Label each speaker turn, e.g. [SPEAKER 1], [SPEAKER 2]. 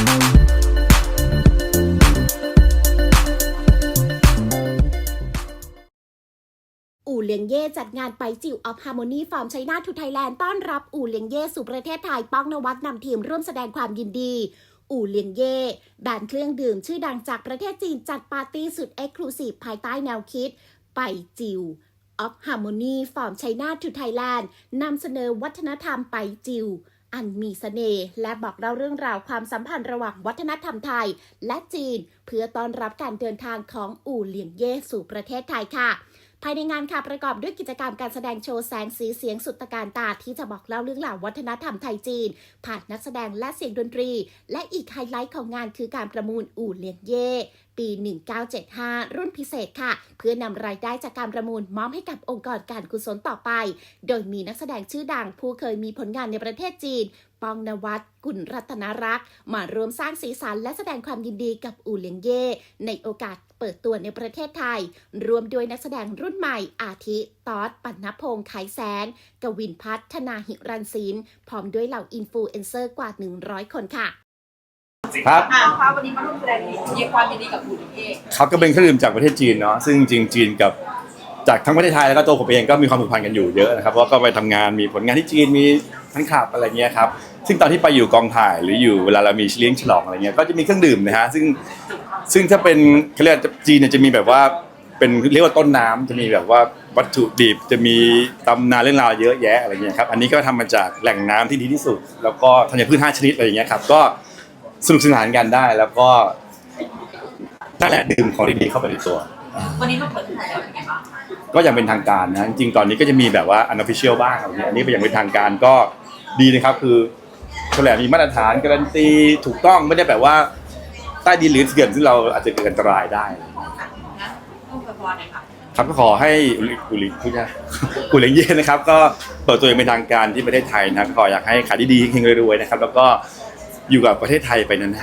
[SPEAKER 1] อู่เลียงเย่จัดงานไปจิวออฟฮาร์โมนีฟาร์มไชน่าทูไทยแลนด์ต้อนรับอู่เลียงเย่สู่ประเทศไทยป้องนวัดนำทีมร่วมแสดงความยินดี อู่เลียงเย่แบรนด์เครื่องดื่มชื่อดังจากประเทศจีนจัดปาร์ตี้สุดเอ็กซ์คลูซีฟภายใต้แนวคิด ไปจิวออฟฮาร์โมนีฟาร์มไชน่าทูไทยแลนด์นำเสนอวัฒนธรรมไปจิว อันมีเสน่ห์และบอกเล่าเรื่องราวความสัมพันธ์ระหว่างวัฒนธรรมไทย และจีน เพื่อต้อนรับการเดินทางของอู่เหลียงเย่สู่ประเทศไทยค่ะ ภายในงานค่ะประกอบด้วยกิจกรรมการแสดงโชว์แสงสีเสียงสุดตะการตาที่จะบอกเล่าเรื่องราววัฒนธรรมไทยจีน ผ่านนักแสดงและเสียงดนตรี และอีกไฮไลท์ของงานคือการประมูลอู่เหลียงเย่ ปี 1975 รุ่นพิเศษค่ะ เพื่อนำรายได้จากการประมูลมอบให้กับองค์กรการกุศลต่อไป โดยมีนักแสดงชื่อดังผู้เคยมีผลงานในประเทศจีนปองนวัตกุลรัตนรักษ์มาร่วมสร้างสีสันและแสดงความยินดีกับอู่เลียงเย่ในโอกาสเปิดตัวในประเทศไทย รวมด้วยนักแสดงรุ่นใหม่อาทิตอดปัณณพงษ์ไขแสนกวินพัฒนาหิรันศิลป์พร้อมด้วยเหล่าอินฟลูเอนเซอร์กว่า 100 คนค่ะ
[SPEAKER 2] ครับ
[SPEAKER 3] ค่ะค่ะวันนี้มาร่วมแสดงความยินดีกับคุณเอก
[SPEAKER 2] เขาก็เป็นเครื่องดื่มจากประเทศจีนเนาะซึ่งจริงๆจีนกับจากทั้งประเทศไทยแล้วก็ตัวผมเองก็มีความผูกพันกันอยู่เยอะนะครับเพราะก็ไปทำงานมีผลงานที่จีนมีทั้งขับอะไรเงี้ยครับซึ่งตอนที่ไปอยู่กองถ่ายหรืออยู่เวลาเรามีเลี้ยงฉลองอะไรเงี้ยก็จะมีเครื่องดื่มนะฮะซึ่งซึ่งถ้าเป็นเขาเรียกจีนเนี่ยจะมีแบบว่าเป็นเรียกว่าต้นน้ำจะมีแบบว่าวัตถุดิบจะมีตำนานเรื่องราวเยอะแยะอะไรเงี้ยครับอันนี้ก็ทำมาจากแหล่งน้ำที่ดีที่สุด แล้วก็ธัญพืชห้าชนิดอะไรอย่างเงี้ยครับก็ สนุกสนานกันได้แล้วก็นั่นแหละดื่มของดีๆเข้าไปในตัว
[SPEAKER 3] วันนี้มาเปิดที่ไหนแล้วเป็นไงบ้าง
[SPEAKER 2] ก็อย่างเป็นทางการนะจริงๆตอนนี้ก็จะมีแบบว่า unofficial บ้างอะไรเงี้ยอันนี้เป็นอย่างเป็นทางการก็ดีนะครับ คือแถลงมีมาตรฐานการันตีถูกต้องไม่ได้แบบว่าใต้ดินหรือเถื่อนซึ่งเราอาจจะเกิดอันตรายได้
[SPEAKER 3] งั้นต้องไปพรหน่อยค่ะ
[SPEAKER 2] ครับก็ขอให้อุลิอุลิพูดได้กุเหลงเย็นนะครับ ก็เปิดตัวอย่างเป็นทางการที่ประเทศไทยนะครับขออยากให้ขายดีๆเฮงๆรวยๆนะครับ แล้วก็ อยู่กับประเทศไทยไปนาน